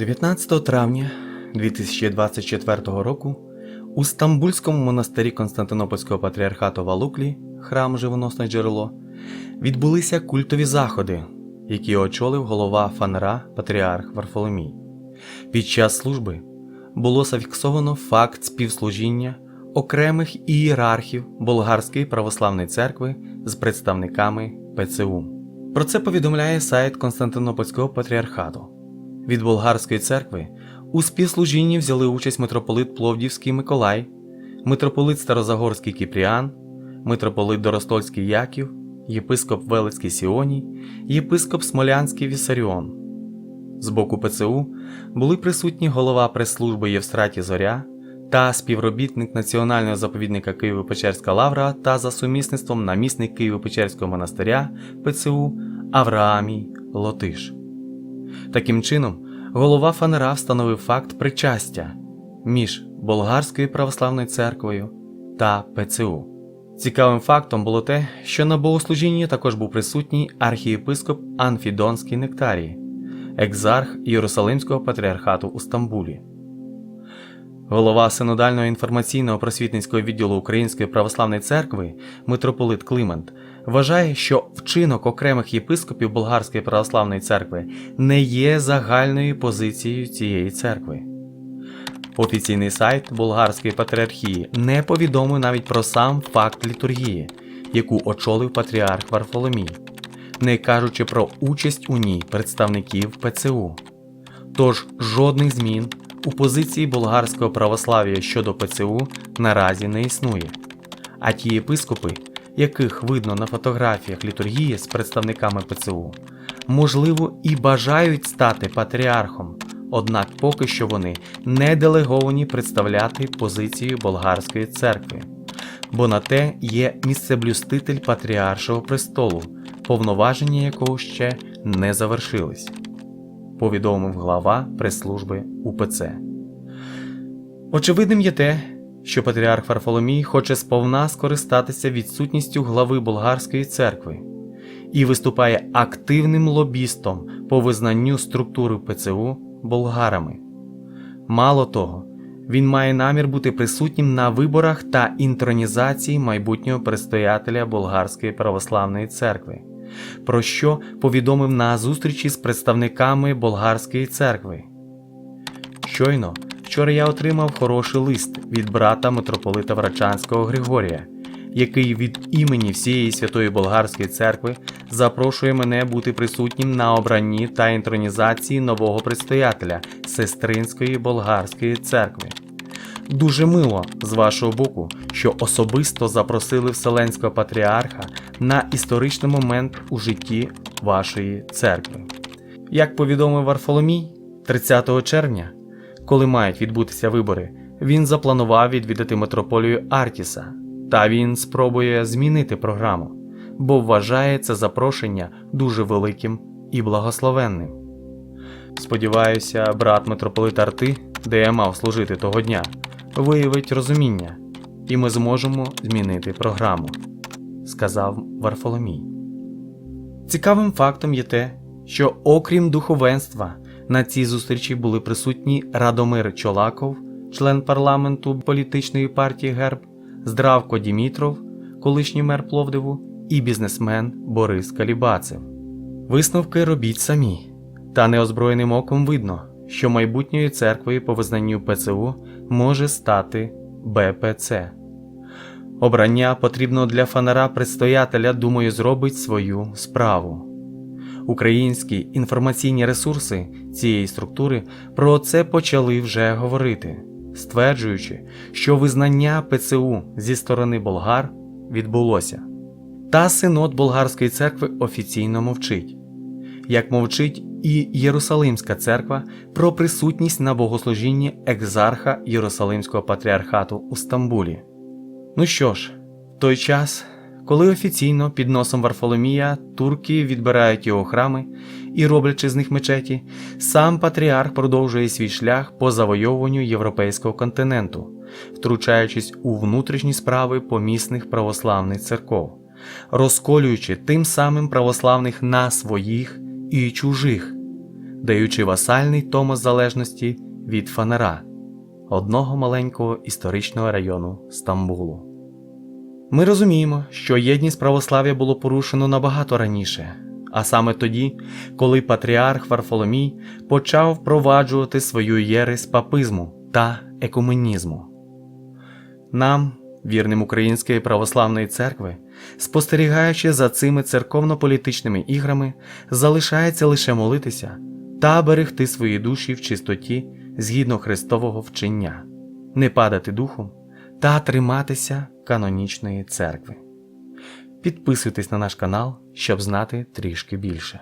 19 травня 2024 року у Стамбульському монастирі Константинопольського патріархату Валуклі, храм Живоносне джерело, відбулися культові заходи, які очолив голова Фанера Патріарх Варфоломій. Під час служби було зафіксовано факт співслужіння окремих ієрархів Болгарської православної церкви з представниками ПЦУ. Про це повідомляє сайт Константинопольського патріархату. Від Болгарської церкви у співслужінні взяли участь митрополит Пловдівський Миколай, митрополит Старозагорський Кіпріан, митрополит Доростольський Яків, єпископ Велицький Сіоній, єпископ Смолянський Вісаріон. З боку ПЦУ були присутні голова прес-служби Євстраті Зоря та співробітник Національного заповідника Києво-Печерська Лавра та за сумісництвом намісник Києво-Печерського монастиря ПЦУ Авраамій Лотиш. Таким чином, голова Фанера встановив факт причастя між Болгарською православною церквою та ПЦУ. Цікавим фактом було те, що на богослужінні також був присутній архієпископ Анфідонський Нектарій, екзарх Єрусалимського патріархату у Стамбулі. Голова синодального інформаційного просвітницького відділу Української православної церкви митрополит Климент вважає, що вчинок окремих єпископів Болгарської православної церкви не є загальною позицією цієї церкви. Офіційний сайт Болгарської патріархії не повідомив навіть про сам факт літургії, яку очолив патріарх Варфоломій, не кажучи про участь у ній представників ПЦУ. Тож жодних змін у позиції болгарського православ'я щодо ПЦУ наразі не існує. А ті єпископи, яких видно на фотографіях літургії з представниками ПЦУ, можливо і бажають стати патріархом, однак поки що вони не делеговані представляти позицію болгарської церкви, бо на те є місцеблюститель патріаршого престолу, повноваження якого ще не завершились повідомив глава прес-служби УПЦ. Очевидним є те, що патріарх Варфоломій хоче сповна скористатися відсутністю глави болгарської церкви і виступає активним лобістом по визнанню структури ПЦУ болгарами. Мало того, він має намір бути присутнім на виборах та інтронізації майбутнього предстоятеля Болгарської православної церкви про що повідомив на зустрічі з представниками болгарської церкви. Щойно вчора я отримав хороший лист від брата митрополита Врачанського Григорія, який від імені всієї святої болгарської церкви запрошує мене бути присутнім на обранні та інтронізації нового предстоятеля сестринської болгарської церкви. Дуже мило з вашого боку, що особисто запросили Вселенського патріарха на історичний момент у житті вашої церкви. Як повідомив Варфоломій, 30 червня, коли мають відбутися вибори, він запланував відвідати митрополію Артіса, та він спробує змінити програму, бо вважає це запрошення дуже великим і благословенним. Сподіваюся, брат митрополит Арти, де я мав служити того дня, виявить розуміння, і ми зможемо змінити програму, сказав Варфоломій. Цікавим фактом є те, що окрім духовенства, на цій зустрічі були присутні Радомир Чолаков, член парламенту політичної партії Герб, Здравко Дімітров, колишній мер Пловдиву, і бізнесмен Борис Калібацев. Висновки робіть самі, та неозброєним оком видно, що майбутньою церквою по визнанню ПЦУ може стати БПЦ. Обрання потрібно для фанера предстоятеля, думаю, зробить свою справу. Українські інформаційні ресурси цієї структури про це почали вже говорити, стверджуючи, що визнання ПЦУ зі сторони болгар відбулося. Та синод болгарської церкви офіційно мовчить, як мовчить і Єрусалимська церква про присутність на богослужінні екзарха Єрусалимського патріархату у Стамбулі. Ну що ж, в той час, коли офіційно під носом Варфоломія турки відбирають його храми і роблячи з них мечеті, сам патріарх продовжує свій шлях по завойовуванню європейського континенту, втручаючись у внутрішні справи помісних православних церков, розколюючи тим самим православних на своїх і чужих, даючи васальний томос залежності від Фанера, одного маленького історичного району Стамбулу. Ми розуміємо, що єдність православ'я було порушено набагато раніше, а саме тоді, коли патріарх Варфоломій почав впроваджувати свою єресь папизму та екуменізму. Нам, вірним Української православної церкви, спостерігаючи за цими церковно-політичними іграми, залишається лише молитися та берегти свої душі в чистоті згідно Христового вчення, не падати духом та триматися канонічної церкви. Підписуйтесь на наш канал, щоб знати трішки більше.